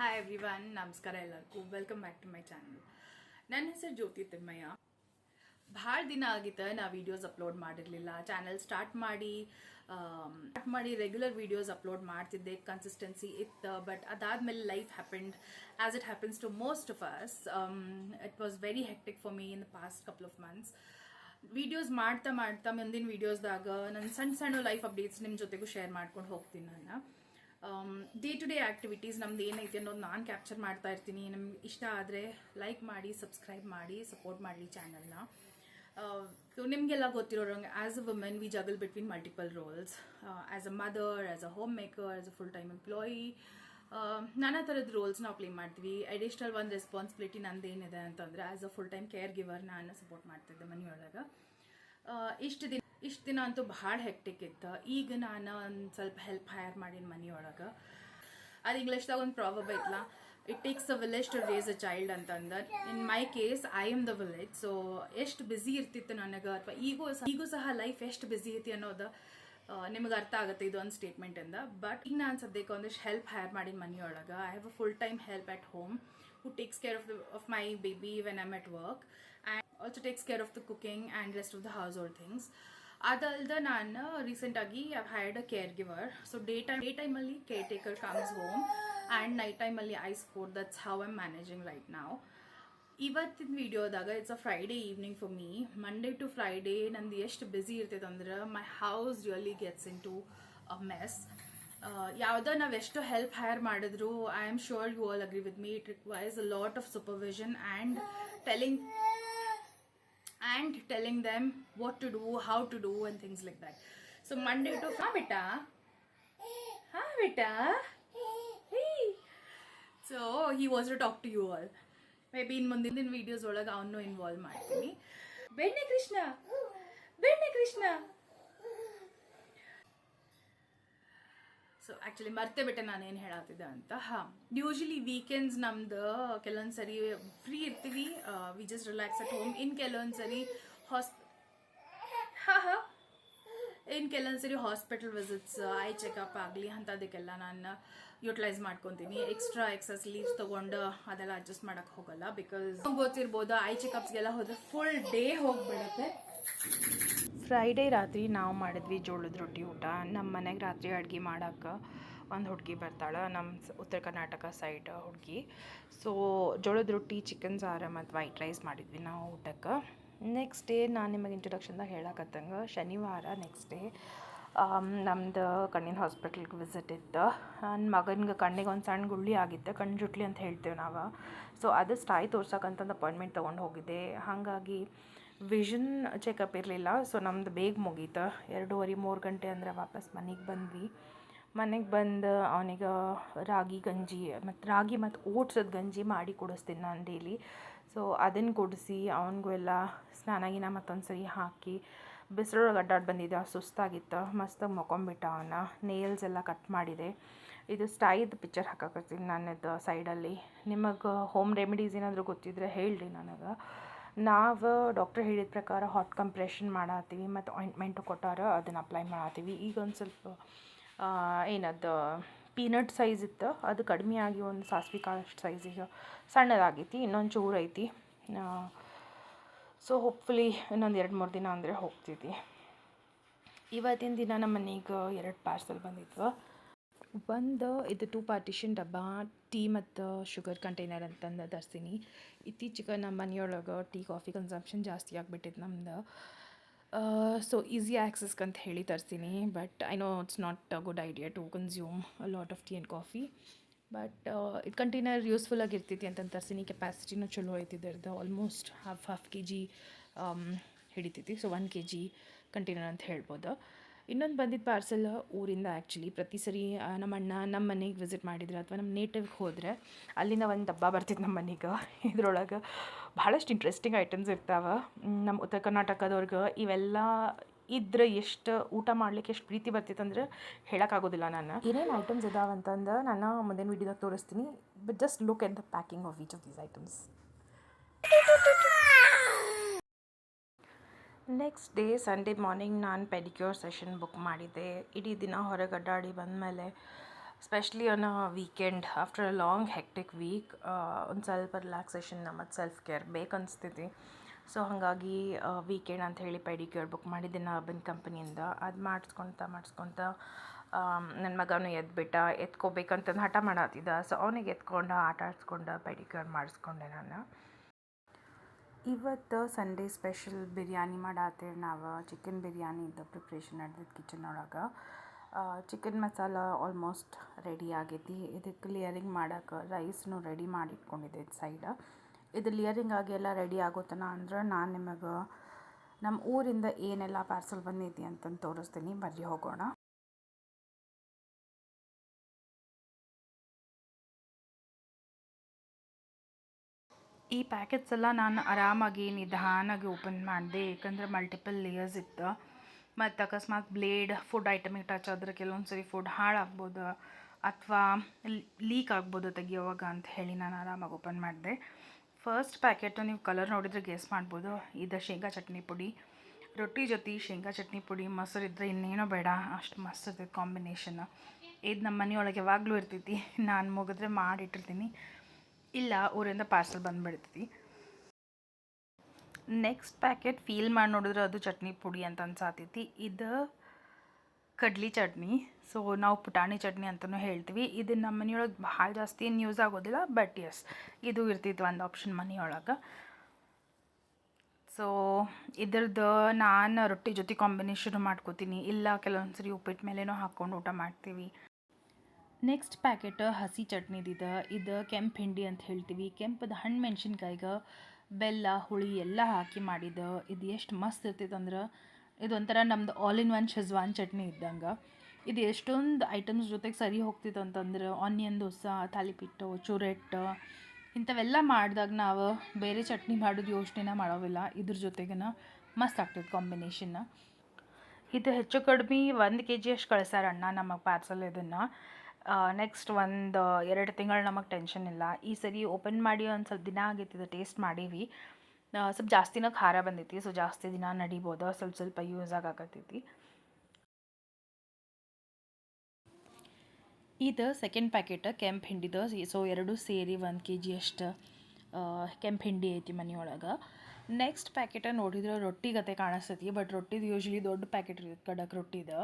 Hi every one ನಮಸ್ಕಾರ ಎಲ್ಲರಿಗೂ. Welcome back to my channel ನನ್ನ ಹೆಸರು ಜ್ಯೋತಿ ತಿಮ್ಮಯ್ಯ. ಭಾಳ ದಿನ ಆಗಿತ್ತು ನಾ ವೀಡಿಯೋಸ್ ಅಪ್ಲೋಡ್ ಮಾಡಿರಲಿಲ್ಲ. ಚಾನಲ್ ಸ್ಟಾರ್ಟ್ ಮಾಡಿ ಸ್ಟಾರ್ಟ್ ಮಾಡಿ ರೆಗ್ಯುಲರ್ ವೀಡಿಯೋಸ್ ಅಪ್ಲೋಡ್ ಮಾಡ್ತಿದ್ದೆ. ಕನ್ಸಿಸ್ಟೆನ್ಸಿ ಇತ್ತು ಬಟ್ ಅದಾದಮೇಲೆ life happened as it happens to most of us it was very hectic for me in the past couple of months videos ಮಾಡ್ತಾ ಮಾಡ್ತಾ ಮುಂದಿನ ವೀಡಿಯೋಸ್ದಾಗ ನನ್ನ ಸಣ್ಣ ಸಣ್ಣ ಲೈಫ್ ಅಪ್ಡೇಟ್ಸ್ ನಿಮ್ಮ ಜೊತೆಗೂ ಶೇರ್ ಮಾಡ್ಕೊಂಡು ಹೋಗ್ತೀನಿ ನಾನು. ಡೇ ಟು ಡೇ ಆ್ಯಕ್ಟಿವಿಟೀಸ್ ನಮ್ದು ಏನೈತೆ ಅನ್ನೋದು ನಾನು ಕ್ಯಾಪ್ಚರ್ ಮಾಡ್ತಾ ಇರ್ತೀನಿ. ನಿಮ್ಗೆ ಇಷ್ಟ ಆದರೆ ಲೈಕ್ ಮಾಡಿ ಸಬ್ಸ್ಕ್ರೈಬ್ ಮಾಡಿ ಸಪೋರ್ಟ್ ಮಾಡಲಿ ಚಾನಲ್ನ ಸೊ ನಿಮಗೆಲ್ಲ ಗೊತ್ತಿರೋರಂಗೆ as a woman we juggle between multiple roles as a mother as a homemaker as a full time employee ನಾನಾ ಥರದ ರೋಲ್ಸ್ ನಾವು ಪ್ಲೇ ಮಾಡ್ತೀವಿ. ಅಡಿಷ್ನಲ್ ಒಂದು ರೆಸ್ಪಾನ್ಸಿಬಿಲಿಟಿ ನಂದೇನಿದೆ ಅಂತಂದರೆ as a full time caregiver ನಾನು ಸಪೋರ್ಟ್ ಮಾಡ್ತಿದ್ದೆ ಮನೆಯೊಳಗೆ. ಇಷ್ಟು ದಿನ ಇಷ್ಟು ದಿನ ಅಂತೂ ಭಾಳ ಹೆಕ್ಟಿಕ್ ಇತ್ತು. ಈಗ ನಾನು ಒಂದು ಸ್ವಲ್ಪ ಹೆಲ್ಪ್ ಹೈರ್ ಮಾಡೀನಿ ಮನೆಯೊಳಗೆ ಅದು ಇಂಗ್ಲೀಷ್ದಾಗ ಒಂದು ಪ್ರಾಬ್ಲಮ್ ಐತಲ್ಲ it takes a village to raise a child ಅಂತಂದ್ರೆ in my case I am the village so ಎಷ್ಟು ಬ್ಯುಸಿ ಇರ್ತಿತ್ತು ನನಗೆ, ಅಥವಾ ಈಗೂ ಈಗೂ ಸಹ ಲೈಫ್ ಎಷ್ಟು ಬ್ಯುಸಿ ಐತಿ ಅನ್ನೋದು ನಿಮಗೆ ಅರ್ಥ ಆಗುತ್ತೆ ಇದೊಂದು ಸ್ಟೇಟ್ಮೆಂಟಿಂದ ಬಟ್ ಈಗ ನಾನು ಸದ್ಯಕ್ಕೆ ಒಂದಿಷ್ಟು ಹೆಲ್ಪ್ ಹೈರ್ ಮಾಡೀನಿ ಮನೆಯೊಳಗೆ I have a full time help at home who takes care of the of my baby when I'm at work and also takes care of the cooking and rest of the household things. ಅದಲ್ದ ನಾನು ರೀಸೆಂಟಾಗಿ I had a caregiver so daytime day ಟೈಮಲ್ಲಿ caretaker comes home and night ಟೈಮಲ್ಲಿ I support that's how I'm managing right ನಾವು ಇವತ್ತಿನ ವಿಡಿಯೋದಾಗ it's a Friday evening for me Monday to Friday ನಂದು ಎಷ್ಟು busy ಇರ್ತೈತೆ ಅಂದ್ರೆ my house really gets into a mess ಯಾವುದೋ ನಾವು ಎಷ್ಟು ಹೆಲ್ಪ್ ಹೈರ್ ಮಾಡಿದ್ರು. I am sure you all agree with me it requires a lot of supervision and telling and telling them what to do how to do and things like that so Monday to ಹಾಂ ಬೇಟಾ ಹಾಂ ಬೇಟಾ so he was to talk to you all maybe ಇನ್ನು ಮುಂದಿನ videos ಒಳಗೆ ಅವನು involve ಮಾಡ್ತೀನಿ ಬೆಣ್ಣೆ ಕೃಷ್ಣ ಬೆಣ್ಣೆ Krishna So actually ಮರ್ತೆ ಬಿಟ್ಟೆ ನಾನೇನು ಹೇಳತ್ತಿದ್ದೆ ಅಂತ. ಹಾಂ ಯೂಶಲಿ ವೀಕೆಂಡ್ಸ್ ನಮ್ದು ಕೆಲವೊಂದು ಸರಿ ಫ್ರೀ ಇರ್ತೀವಿ. We just relax at home ಇನ್ನು ಕೆಲವೊಂದು ಸರಿ ಹಾಸ್ ಹಾಂ ಹಾಂ. ಇನ್ನು ಕೆಲವೊಂದು ಸರಿ ಹಾಸ್ಪಿಟಲ್ ವಿಸಿಟ್ಸ್ ಐ ಚೆಕಪ್ ಆಗಲಿ ಅಂಥದಕ್ಕೆಲ್ಲ ನಾನು ಯುಟಿಲೈಸ್ ಮಾಡ್ಕೊತೀನಿ. ಎಕ್ಸ್ಟ್ರಾ ಎಕ್ಸಸ್ ಲೀವ್ಸ್ ತೊಗೊಂಡು ಅದೆಲ್ಲ ಅಡ್ಜಸ್ಟ್ ಮಾಡೋಕ್ಕೆ ಹೋಗಲ್ಲ ಬಿಕಾಸ್ ಗೊತ್ತಿರ್ಬೋದು ಐ ಚೆಕಪ್ಸ್ಗೆಲ್ಲ ಹೋದರೆ ಫುಲ್ ಡೇ ಹೋಗ್ಬಿಡುತ್ತೆ. ಫ್ರೈಡೇ ರಾತ್ರಿ ನಾವು ಮಾಡಿದ್ವಿ ಜೋಳದ ರೊಟ್ಟಿ ಊಟ. ನಮ್ಮ ಮನೆಗೆ ರಾತ್ರಿ ಅಡುಗೆ ಮಾಡೋಕೆ ಒಂದು ಹುಡುಗಿ ಬರ್ತಾಳೆ ನಮ್ಮ ಉತ್ತರ ಕರ್ನಾಟಕ ಸೈಡ್ ಹುಡುಗಿ. ಸೊ ಜೋಳದ ರೊಟ್ಟಿ ಚಿಕನ್ ಸಾರು ಮತ್ತು ವೈಟ್ ರೈಸ್ ಮಾಡಿದ್ವಿ ನಾವು ಊಟಕ್ಕೆ. ನೆಕ್ಸ್ಟ್ ಡೇ ನಾನು ನಿಮಗೆ ಇಂಟ್ರೊಡಕ್ಷನ್ದಾಗ ಹೇಳಕತ್ತಂಗೆ, ಶನಿವಾರ ನೆಕ್ಸ್ಟ್ ಡೇ ನಮ್ದು ಕಣ್ಣಿನ ಹಾಸ್ಪಿಟಲ್ಗೆ ವಿಸಿಟ್ ಇತ್ತು. ನನ್ನ ಮಗನಿಗೆ ಕಣ್ಣಿಗೆ ಒಂದು ಸಣ್ಣ ಗುಳ್ಳಿ ಆಗಿತ್ತು ಕಣ್ಣು ಜುಟ್ಲಿ ಅಂತ ಹೇಳ್ತೇವೆ ನಾವು. ಸೊ ಅದು ಸ್ಟಾಯಿ ತೋರ್ಸಕ್ಕಂತಂದು ಅಪಾಯಿಂಟ್ಮೆಂಟ್ ತೊಗೊಂಡು ಹೋಗಿದ್ದೆ. ಹಾಗಾಗಿ ವಿಷನ್ ಚೆಕಪ್ ಇರಲಿಲ್ಲ. ಸೊ ನಮ್ದು ಬೇಗ ಮುಗೀತು. ಎರಡೂವರೆ, ಮೂರು ಗಂಟೆ ಅಂದರೆ ವಾಪಸ್ ಮನೆಗೆ ಬಂದ್ವಿ. ಮನೆಗೆ ಬಂದು ಅವನಿಗೆ ರಾಗಿ ಗಂಜಿ ಮತ್ತು ರಾಗಿ ಮತ್ತು ಓಟ್ಸದ ಗಂಜಿ ಮಾಡಿ ಕೊಡಿಸ್ತೀನಿ ನಾನು ಡೈಲಿ ಸೊ ಅದನ್ನು ಕುಡಿಸಿ ಅವನಿಗೂ ಎಲ್ಲ ಸ್ನಾನ ಗಿನ ಮತ್ತೊಂದು ಸರಿ ಹಾಕಿ ಬಿಸಿಲೊಳಗೆ ಅಡ್ಡಾಡಿ ಬಂದಿದ್ದೆ. ಸುಸ್ತಾಗಿತ್ತು. ಮಸ್ತಾಗಿ ಮಕ್ಕೊಂಬಿಟ್ಟ ಅವನ. ನೇಲ್ಸ್ ಎಲ್ಲ ಕಟ್ ಮಾಡಿದೆ. ಇದು ಸ್ಟೈದ್ ಪಿಕ್ಚರ್ ಹಾಕಕತ್ತೀನಿ ನನ್ನದು ಸೈಡಲ್ಲಿ ನಿಮಗೆ ಹೋಮ್ ರೆಮಿಡೀಸ್ ಏನಾದರೂ ಗೊತ್ತಿದ್ರೆ ಹೇಳ್ರಿ ನನಗೆ. ನಾವು ಡಾಕ್ಟರ್ ಹೇಳಿದ ಪ್ರಕಾರ ಹಾಟ್ ಕಂಪ್ರೆಷನ್ ಮಾಡತ್ತೀವಿ ಮತ್ತು ಆಯಿಂಟ್ಮೆಂಟು ಕೊಟ್ಟಾರ ಅದನ್ನು ಅಪ್ಲೈ ಮಾಡತ್ತೀವಿ. ಈಗ ಒಂದು ಸ್ವಲ್ಪ ಏನದು ಪೀನಟ್ ಸೈಜ್ ಇತ್ತು, ಅದು ಕಡಿಮೆ ಆಗಿ ಒಂದು ಸಾಸ್ವೆ ಕಾಳಷ್ಟು ಸೈಜಿಗೆ ಸಣ್ಣದಾಗೈತಿ, ಇನ್ನೊಂದು ಚೂರು ಐತಿ. ಸೊ ಹೋಪ್ಫುಲಿ ಇನ್ನೊಂದು ಎರಡು ಮೂರು ದಿನ ಅಂದರೆ ಹೋಗ್ತೈತಿ. ಇವತ್ತಿನ ದಿನ ನಮ್ಮ ಮನೆಗೆ ಎರಡು ಪಾರ್ಸಲ್ ಬಂದಿದ್ವು. ಒಂದು ಇದು ಟೂ ಪಾರ್ಟಿಷನ್ ಡಬ್ಬ ಟೀ ಮತ್ತು ಶುಗರ್ ಕಂಟೈನರ್ ಅಂತಂದು ತರ್ತೀನಿ ಇತ್ತೀಚೆಗೆ ನಮ್ಮ ಮನೆಯೊಳಗೆ ಟೀ ಕಾಫಿ ಕನ್ಸಂಪ್ಷನ್ ಜಾಸ್ತಿ ಆಗಿಬಿಟ್ಟಿತ್ತು ನಮ್ದು. ಸೊ ಈಸಿ ಆ್ಯಕ್ಸಸ್ಗೆ ಅಂತ ಹೇಳಿ ತರ್ಸೀನಿ but I know it's not a good idea to consume a lot of tea and coffee but ಇದು ಕಂಟೈನರ್ ಯೂಸ್ಫುಲ್ ಆಗಿರ್ತೈತಿ ಅಂತಂದು ತರ್ತೀನಿ ಕೆಪಾಸಿಟಿನೂ ಚಲೋ ಐತಿ ಇದ್ರದ್ದು almost half half K G ಹಿಡಿತೈತಿ. So one K G container ಅಂತ ಹೇಳ್ಬೋದು. ಇನ್ನೊಂದು ಬಂದಿದ್ದ ಪಾರ್ಸೆಲ್ ಊರಿಂದ ಆ್ಯಕ್ಚುಲಿ ಪ್ರತಿ ಸರಿ ನಮ್ಮ ಅಣ್ಣ ನಮ್ಮ ಮನೆಗೆ ವಿಸಿಟ್ ಮಾಡಿದ್ರೆ ಅಥವಾ ನಮ್ಮ ನೇಟಿವ್ಗೆ ಹೋದರೆ ಅಲ್ಲಿಂದ ಒಂದು ಡಬ್ಬ ಬರ್ತಿತ್ತು ನಮ್ಮ ಮನೆಗೆ. ಇದ್ರೊಳಗೆ ಭಾಳಷ್ಟು ಇಂಟ್ರೆಸ್ಟಿಂಗ್ ಐಟಮ್ಸ್ ಇರ್ತಾವೆ. ನಮ್ಮ ಉತ್ತರ ಕರ್ನಾಟಕದವ್ರಿಗೆ ಇವೆಲ್ಲ ಇದ್ರೆ ಎಷ್ಟು ಊಟ ಮಾಡ್ಲಿಕ್ಕೆ ಎಷ್ಟು ಪ್ರೀತಿ ಬರ್ತಿತ್ತು ಅಂದ್ರೆ ಹೇಳೋಕ್ಕಾಗೋದಿಲ್ಲ ನಾನು. ಏನೇನು ಐಟಮ್ಸ್ ಇದಾವೆ ಅಂತಂದು ನಾನು ಮುಂದಿನ ವೀಡಿಯೋದಾಗ ತೋರಿಸ್ತೀನಿ. But just look at the packing of each of these items next day Sunday morning ನಾನು ಪೆಡಿಕ್ಯೂರ್ ಸೆಷನ್ ಬುಕ್ ಮಾಡಿದ್ದೆ ಇಡೀ ದಿನ ಹೊರಗೆ ಅಡ್ಡಾಡಿ ಬಂದಮೇಲೆ specially on a weekend after a long hectic week ಒಂದು ಸ್ವಲ್ಪ ರಿಲ್ಯಾಕ್ಸೇಷನ್ ಮತ್ತು ಸೆಲ್ಫ್ ಕೇರ್ ಬೇಕನ್ನಿಸ್ತೈತಿ ಸೊ ಹಾಗಾಗಿ ವೀಕೆಂಡ್ ಅಂತ ಹೇಳಿ ಪೆಡಿಕ್ಯೂರ್ ಬುಕ್ ಮಾಡಿದ್ದೆ ಅರ್ಬನ್ ಕಂಪ್ನಿಯಿಂದ ಅದು ಮಾಡಿಸ್ಕೊತ ಮಾಡಿಸ್ಕೊತ ನನ್ನ ಮಗನೂ ಎದ್ಬಿಟ್ಟ, ಎತ್ಕೋಬೇಕಂತಂದು ಹಠ ಮಾಡತ್ತಿದ್ದ ಸೊ ಅವನಿಗೆ ಎತ್ಕೊಂಡು ಆಟ ಆಡಿಸ್ಕೊಂಡು ಪೆಡಿಕ್ಯೂರ್ ಮಾಡಿಸ್ಕೊಂಡೆ ನಾನು. ಇವತ್ತು ಸಂಡೇ ಸ್ಪೆಷಲ್ ಬಿರಿಯಾನಿ ಮಾಡತ್ತೇವೆ ನಾವು. ಚಿಕನ್ ಬಿರಿಯಾನಿದ ಪ್ರಿಪ್ರೇಷನ್ ನಡೆದಿದ್ದು ಕಿಚನ್ ಒಳಗೆ ಚಿಕನ್ ಮಸಾಲ ಆಲ್ಮೋಸ್ಟ್ ರೆಡಿ ಆಗೈತಿ. ಇದಕ್ಕೆ ಲಿಯರಿಂಗ್ ಮಾಡೋಕೆ ರೈಸ್ನು ರೆಡಿ ಮಾಡಿ ಇಟ್ಕೊಂಡಿದ್ದೆ ಸೈಡ ಇದು ಲಿಯರಿಂಗ್ ಆಗಿ ಎಲ್ಲ ರೆಡಿ ಆಗೋತನ ಅಂದ್ರೆ ನಾನು ನಿಮಗೆ ನಮ್ಮ ಊರಿಂದ ಏನೆಲ್ಲ ಪಾರ್ಸಲ್ ಬಂದೈತಿ ಅಂತಂದು ತೋರಿಸ್ತೀನಿ. ಬರ್ರಿ ಹೋಗೋಣ. ಈ ಪ್ಯಾಕೆಟ್ಸ್ ಎಲ್ಲ ನಾನು ಆರಾಮಾಗಿ ನಿಧಾನಾಗಿ ಓಪನ್ ಮಾಡಿದೆ ಏಕೆಂದರೆ ಮಲ್ಟಿಪಲ್ ಲೇಯರ್ಸ್ ಇತ್ತು. ಮತ್ತು ಅಕಸ್ಮಾತ್ ಬ್ಲೇಡ್ ಫುಡ್ ಐಟಮಿಗೆ ಟಚ್ ಆದರೆ ಕೆಲವೊಂದು ಸರಿ ಫುಡ್ ಹಾಳಾಗ್ಬೋದು ಅಥವಾ ಲೀಕ್ ಆಗ್ಬೋದು ತೆಗಿಯೋವಾಗ ಅಂತ ಹೇಳಿ ನಾನು ಆರಾಮಾಗಿ ಓಪನ್ ಮಾಡಿದೆ. ಫಸ್ಟ್ ಪ್ಯಾಕೆಟು ನೀವು ಕಲರ್ ನೋಡಿದರೆ ಗೆಸ್ ಮಾಡ್ಬೋದು. ಇದು ಶೇಂಗಾ ಚಟ್ನಿ ಪುಡಿ. ರೊಟ್ಟಿ ಜೊತೆ ಶೇಂಗಾ ಚಟ್ನಿ ಪುಡಿ ಮೊಸರು ಇದ್ದರೆ ಇನ್ನೇನೋ ಬೇಡ, ಅಷ್ಟು ಮಸ್ತ್ ಕಾಂಬಿನೇಷನ್ ಇದು ನಮ್ಮ ಮನೆಯೊಳಗೆ ಯಾವಾಗಲೂ ಇರ್ತೈತಿ. ನಾನು ಮುಗಿದ್ರೆ ಮಾಡಿಟ್ಟಿರ್ತೀನಿ. ಇಲ್ಲ, ಊರಿಂದ ಪಾರ್ಸಲ್ ಬಂದುಬಿಡ್ತೈತಿ. ನೆಕ್ಸ್ಟ್ ಪ್ಯಾಕೆಟ್ ಫೀಲ್ ಮಾಡಿ ನೋಡಿದ್ರೆ ಅದು ಚಟ್ನಿ ಪುಡಿ ಅಂತ ಅನ್ಸಾತೈತಿ. ಇದು ಕಡ್ಲಿ ಚಟ್ನಿ. ಸೊ ನಾವು ಪುಟಾಣಿ ಚಟ್ನಿ ಅಂತಲೂ ಹೇಳ್ತೀವಿ. ಇದು ನಮ್ಮ ಮನೆಯೊಳಗೆ ಭಾಳ ಜಾಸ್ತಿ ಏನು ಯೂಸ್ ಆಗೋದಿಲ್ಲ ಬಟ್ ಎಸ್ ಇದು ಇರ್ತೈತಿ ಒಂದು ಆಪ್ಷನ್ ಮನೆಯೊಳಗೆ. ಸೊ ಇದ್ರದ್ದು ನಾನು ರೊಟ್ಟಿ ಜೊತೆ ಕಾಂಬಿನೇಷನ್ ಮಾಡ್ಕೋತೀನಿ. ಇಲ್ಲ ಕೆಲವೊಂದು ಸರಿ ಉಪ್ಪಿಟ್ಟು ಮೇಲೇನೋ ಹಾಕ್ಕೊಂಡು ಊಟ ಮಾಡ್ತೀವಿ. ನೆಕ್ಸ್ಟ್ ಪ್ಯಾಕೆಟ್ ಹಸಿ ಚಟ್ನಿದಿದೆ ಇದು. ಕೆಂಪು ಹಿಂಡಿ ಅಂತ ಹೇಳ್ತೀವಿ. ಕೆಂಪದ ಹಣ್ಣು ಮೆಣಸಿನ್ಕಾಯಿಗೆ ಬೆಲ್ಲ, ಹುಳಿ ಎಲ್ಲ ಹಾಕಿ ಮಾಡಿದ. ಇದು ಎಷ್ಟು ಮಸ್ತ್ ಇರ್ತೈತೆ ಅಂದ್ರೆ ಇದೊಂಥರ ನಮ್ದು all in one schezwan chutney ಇದ್ದಂಗೆ. ಇದು ಎಷ್ಟೊಂದು ಐಟಮ್ಸ್ ಜೊತೆಗೆ ಸರಿ ಹೋಗ್ತಿತ್ತು ಅಂತಂದ್ರೆ ಆನಿಯನ್ ದೋಸೆ, ತಾಲಿಪಿಟ್ಟು ಚೂರೆಟ್ ಇಂಥವೆಲ್ಲ ಮಾಡಿದಾಗ ನಾವು ಬೇರೆ ಚಟ್ನಿ ಮಾಡೋದು ಯೋಚನೆನ ಮಾಡೋವಿಲ್ಲ ಇದ್ರ ಜೊತೆಗಿನ ಮಸ್ತ್ ಆಗ್ತೈತೆ ಕಾಂಬಿನೇಷನ್ನ ಇದು ಹೆಚ್ಚು ಕಡಿಮೆ ಒಂದು ಕೆ ಜಿ ಅಷ್ಟು ಕಳಿಸ್ಯಾರ ಅಣ್ಣ ನಮಗೆ ಪಾರ್ಸಲ್ ಇದನ್ನು. ನೆಕ್ಸ್ಟ್ ಒಂದು ಎರಡು ತಿಂಗಳು ನಮಗೆ ಟೆನ್ಷನ್ ಇಲ್ಲ. ಈ ಸರಿ ಓಪನ್ ಮಾಡಿ ಒಂದು ಸ್ವಲ್ಪ ದಿನ ಆಗೈತಿ ಇದು ಟೇಸ್ಟ್ ಮಾಡೀವಿ. ಸ್ವಲ್ಪ ಜಾಸ್ತಿನ ಖಾರ ಬಂದೈತಿ ಸೊ ಜಾಸ್ತಿ ದಿನ ನಡಿಬೋದು, ಸ್ವಲ್ಪ ಸ್ವಲ್ಪ ಯೂಸ್ ಆಗಾಕತ್ತೈತಿ. ಇದು ಸೆಕೆಂಡ್ ಪ್ಯಾಕೆಟ್ ಕೆಂಪು ಹಿಂಡಿದು ಸೊ ಎರಡು ಸೇರಿ ಒಂದು ಕೆ ಜಿ ಅಷ್ಟು ಕೆಂಪು ಹಿಂಡಿ ಐತಿ ಮನೆಯೊಳಗೆ. ನೆಕ್ಸ್ಟ್ ಪ್ಯಾಕೆಟ ನೋಡಿದ್ರೆ ರೊಟ್ಟಿ ಗತೆ ಕಾಣಿಸ್ತೈತಿ ಬಟ್ ರೊಟ್ಟಿದು ಯೂಶ್ವಲಿ ದೊಡ್ಡ ಪ್ಯಾಕೆಟ್ ಇರುತ್ತೆ ಕಡಕ್ ರೊಟ್ಟಿದು.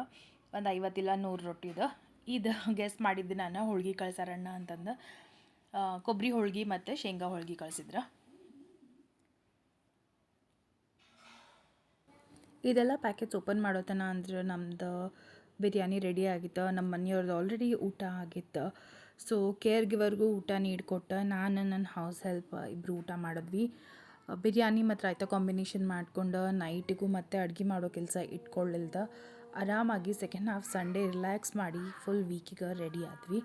ಒಂದು ಐವತ್ತಿಲ್ಲ ನೂರು ರೊಟ್ಟಿದು. ಇದು ಗೆಸ್ ಮಾಡಿದ್ದು ನಾನು, ಹೋಳ್ಗೆ ಕಳ್ಸಾರಣ್ಣ ಅಂತಂದು. ಕೊಬ್ಬರಿ ಹೋಳ್ಗೆ ಮತ್ತು ಶೇಂಗಾ ಹೋಳ್ಗೆ ಕಳ್ಸಿದ್ರ. ಇದೆಲ್ಲ ಪ್ಯಾಕೆಟ್ಸ್ ಓಪನ್ ಮಾಡೋತನ ಅಂದ್ರೆ ನಮ್ದು ಬಿರಿಯಾನಿ ರೆಡಿ ಆಗಿತ್ತು ನಮ್ಮ ಮನೆಯವ್ರದ್ದು ಆಲ್ರೆಡಿ ಊಟ ಆಗಿತ್ತು. ಸೊ ಕೇರ್ ಗಿವರ್ಗೂ ಊಟ ನೀಡಿಕೊಟ್ಟು ನಾನು ನನ್ನ ಹೌಸ್ ಹೆಲ್ಪ್ ಇಬ್ಬರು ಊಟ ಮಾಡಿದ್ವಿ. ಬಿರಿಯಾನಿ ಮತ್ತು ರಾಯ್ತ ಕಾಂಬಿನೇಷನ್ ಮಾಡ್ಕೊಂಡು ನೈಟಿಗೂ ಮತ್ತೆ ಅಡುಗೆ ಮಾಡೋ ಕೆಲಸ ಇಟ್ಕೊಳ್ಳಿಲ್ದ ಆರಾಮಾಗಿ ಸೆಕೆಂಡ್ ಹಾಫ್ ಸಂಡೇ ರಿಲ್ಯಾಕ್ಸ್ ಮಾಡಿ ಫುಲ್ ವೀಕಿಗೆ ರೆಡಿ ಆದ್ವಿ.